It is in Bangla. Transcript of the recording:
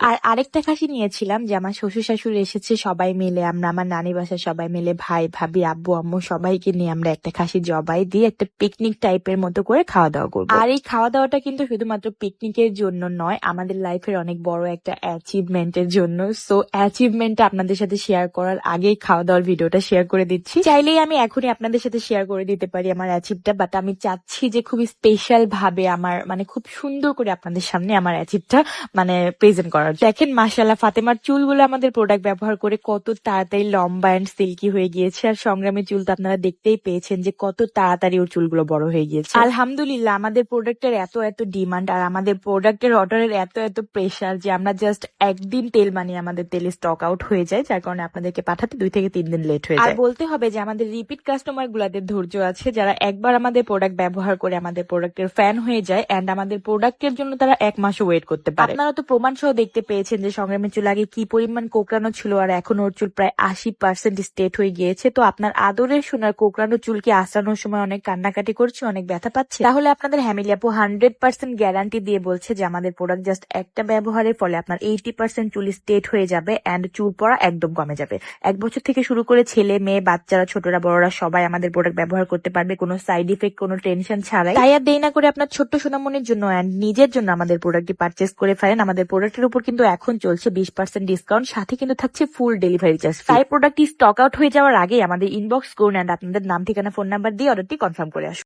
আর আরেকটা খাসি নিয়েছিলাম যে আমার শ্বশুর শাশুড়ি এসেছে, সবাই মিলে আমরা, আমার নানি বাসায় সবাই মিলে, ভাই, ভাবি, আব্বু, আম্মু সবাইকে নিয়ে আমরা একটা খাসি জবাই দিয়ে একটা পিকনিক টাইপের মতো করে খাওয়া দাওয়া করব। আর এই খাওয়া দাওয়াটা কিন্তু শুধুমাত্র পিকনিকের জন্য নয়, আমাদের লাইফের অনেক বড় একটা অ্যাচিভমেন্টের জন্য। সো অ্যাচিভমেন্টটা আপনাদের সাথে শেয়ার করার আগেই খাওয়া দাওয়ার ভিডিওটা শেয়ার করে দিচ্ছি। চাইলেই আমি এখনই আপনাদের সাথে শেয়ার করে দিতে পারি আমার অ্যাচিভটা বাট আমি চাচ্ছি যে খুবই স্পেশাল ভাবে আমার মানে খুব সুন্দর করে আপনাদের সামনে আমার অ্যাচিভটা মানে প্রেজেন্ট করার দেখেন মাসাল্লাহ ফাতেমার চুলগুলো আমাদের প্রোডাক্ট ব্যবহার করে কত তাড়াতাড়ি লম্বা অ্যান্ড সিল্কি হয়ে গিয়েছে। আর সংগ্রামের চুল তো আপনারা দেখতেই পেয়েছেন যে কত তাড়াতাড়ি ওর চুলগুলো বড় হয়ে গিয়েছে। আলহামদুলিল্লাহ আমাদের প্রোডাক্টের এত এত ডিমান্ড আর আমাদের প্রোডাক্টের অর্ডারের এত এত প্রেশার যে আমরা জাস্ট একদিন তেল বানিয়ে আমাদের তেলের স্টক আউট হয়ে যায় যার কারণে আপনাদেরকে পাঠাতে দুই থেকে তিন দিন লেট হয়ে যায়। বলতে হবে যে আমাদের রিপিট কাস্টমার গুলাদের ধৈর্য আছে যারা একবার আমাদের প্রোডাক্ট ব্যবহার করে আমাদের প্রোডাক্টের ফ্যান হয়ে যায় এন্ড আমাদের প্রোডাক্টের জন্য তারা এক মাসও ওয়েট করতে পারে। আপনারা তো প্রমাণ সহ দেখতে পেয়েছেন যে সংগ্রামের চুল আগে কি পরিমাণ কোকড়ানো ছিল আর এখন ওর চুল প্রায় আশি পার্সেন্ট স্টেট হয়ে গিয়েছে। তো আপনার আদরের সোনার কোকড়ানো চুলকে আসানোর সময় অনেক কান্নাকাটি করছে, অনেক ব্যথা পাচ্ছে। তাহলে আপনাদের হ্যামিলি আপু হান্ড্রেড পার্সেন্ট গ্যারান্টি দিয়ে বলছে যে আমাদের প্রোডাক্ট জাস্ট একটা ব্যবহারের ফলে আপনার এইটি পার্সেন্ট চুল স্টেট হয়ে যাবে অ্যান্ড চুল পড়া একদম কমে যাবে। এক বছর থেকে শুরু করে ছেলে, মেয়ে, বাচ্চারা, ছোটরা, বড়রা সবাই আমাদের প্রোডাক্ট ব্যবহার করতে পারবে, কোনো সাইড ইফেক্ট কোনো টেনশন ছাড়াই। তাই আর দেই না করে আপনার ছোট্ট সোনামনির জন্য অ্যান্ড নিজের জন্য আমাদের প্রোডাক্টটি পারচেস করে ফেলেন। আমাদের প্রোডাক্টের উপর কিন্তু এখন চলছে বিশ পার্সেন্ট ডিসকাউন্ট সাথে কিন্তু থাকছে ফুল ডেলিভারি চার্জ তাই প্রোডাক্টটি স্টক আউট হয়ে যাওয়ার আগে আমাদের ইনবক্স করুন অ্যান্ড আপনাদের নাম, ঠিকানা ফোন নাম্বার দিয়ে অর্ডারটি কনফার্ম করে আসুন।